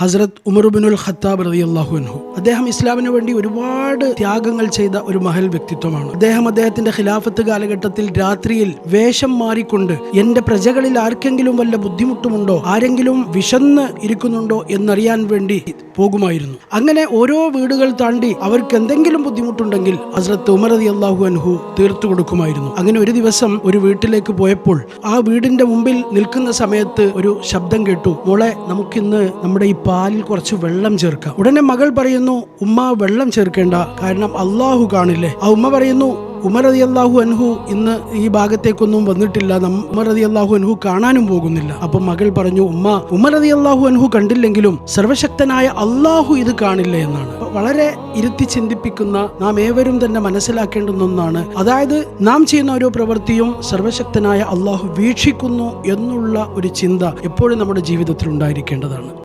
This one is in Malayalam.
ഹസ്രത്ത് ഉമർബിനുൽ ഖത്താബ് റളിയല്ലാഹു അൻഹു. അദ്ദേഹം ഇസ്ലാമിന് വേണ്ടി ഒരുപാട് ത്യാഗങ്ങൾ ചെയ്ത ഒരു മഹൽ വ്യക്തിത്വമാണ്. അദ്ദേഹം അദ്ദേഹത്തിന്റെ ഖിലാഫത്ത് കാലഘട്ടത്തിൽ രാത്രിയിൽ വേഷം മാറിക്കൊണ്ട് എന്റെ പ്രജകളിൽ ആർക്കെങ്കിലും വല്ല ബുദ്ധിമുട്ടുമുണ്ടോ? ആരെങ്കിലും വിശന്ന് ഇരിക്കുന്നുണ്ടോ? എന്നറിയാൻ വേണ്ടി പോകുമായിരുന്നു. അങ്ങനെ ഓരോ വീടുകൾ താണ്ടി അവർക്ക് എന്തെങ്കിലും ബുദ്ധിമുട്ടുണ്ടെങ്കിൽ ഹസ്രത്ത് ഉമർ റതി അള്ളാഹു അൻഹു തീർത്തു കൊടുക്കുമായിരുന്നു. അങ്ങനെ ഒരു ദിവസം ഒരു വീട്ടിലേക്ക് പോയപ്പോൾ ആ വീടിന്റെ മുമ്പിൽ നിൽക്കുന്ന സമയത്ത് ഒരു ശബ്ദം കേട്ടു. മോളെ നമുക്കിന്ന് നമ്മുടെ ഈ പാലിൽ കുറച്ച് വെള്ളം ചേർക്കുക. ഉടനെ മകൾ പറയുന്നു ഉമ്മ വെള്ളം ചേർക്കേണ്ട. കാരണം അള്ളാഹു കാണില്ലേ. ആ ഉമ്മ പറയുന്നു ഉമർ അതി അള്ളാഹു അൻഹു ഇന്ന് ഈ ഭാഗത്തേക്കൊന്നും വന്നിട്ടില്ല. ഉമർ അതി അള്ളാഹു അൻഹു കാണാനും പോകുന്നില്ല. അപ്പൊ മകൾ പറഞ്ഞു ഉമ്മ ഉമർ അതി അള്ളാഹു അൻഹു കണ്ടില്ലെങ്കിലും സർവശക്തനായ അള്ളാഹു ഇത് കാണില്ല എന്നാണ്. വളരെ ഇരുത്തി ചിന്തിപ്പിക്കുന്ന നാം ഏവരും തന്നെ മനസ്സിലാക്കേണ്ടുന്ന ഒന്നാണ്. അതായത് നാം ചെയ്യുന്ന ഓരോ പ്രവൃത്തിയും സർവശക്തനായ അള്ളാഹു വീക്ഷിക്കുന്നു എന്നുള്ള ഒരു ചിന്ത എപ്പോഴും നമ്മുടെ ജീവിതത്തിൽ ഉണ്ടായിരിക്കേണ്ടതാണ്.